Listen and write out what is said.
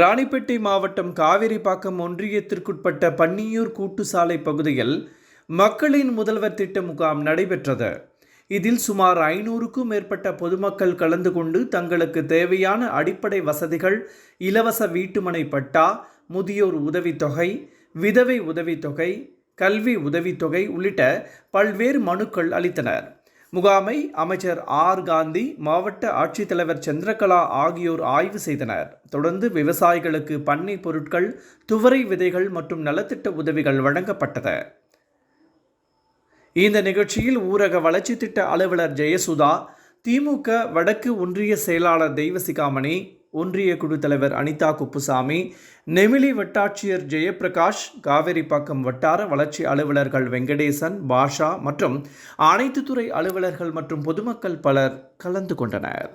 ராணிப்பேட்டை மாவட்டம் காவேரிப்பாக்கம் ஒன்றியத்திற்குட்பட்ட பன்னியூர் கூட்டுசாலை பகுதியில் மக்களின் முதல்வர் திட்ட முகாம் நடைபெற்றது. இதில் சுமார் ஐநூறுக்கும் மேற்பட்ட பொதுமக்கள் கலந்து கொண்டு தங்களுக்கு தேவையான அடிப்படை வசதிகள் இலவச வீட்டுமனை பட்டா முதியோர் உதவித்தொகை விதவை உதவித்தொகை கல்வி உதவித்தொகை உள்ளிட்ட பல்வேறு மனுக்கள் அளித்தனர். முகாமை அமைச்சர் ஆர். காந்தி மாவட்ட ஆட்சித்தலைவர் சந்திரகலா ஆகியோர் ஆய்வு செய்தனர். தொடர்ந்து விவசாயிகளுக்கு பண்ணை பொருட்கள் துவரை விதைகள் மற்றும் நலத்திட்ட உதவிகள் வழங்கப்பட்டது. இந்த நிகழ்ச்சியில் ஊரக வளர்ச்சி திட்ட அலுவலர் ஜெயசுதா திமுக வடக்கு ஒன்றிய செயலாளர் தெய்வசிகாமணி ஒன்றிய குழு தலைவர் அனிதா குப்புசாமி நெமிலி வட்டாட்சியர் ஜெயபிரகாஷ் காவேரிப்பாக்கம் வட்டார வளர்ச்சி அலுவலர்கள் வெங்கடேசன் பாஷா மற்றும் அனைத்து துறை அலுவலர்கள் மற்றும் பொதுமக்கள் பலர் கலந்து கொண்டனர்.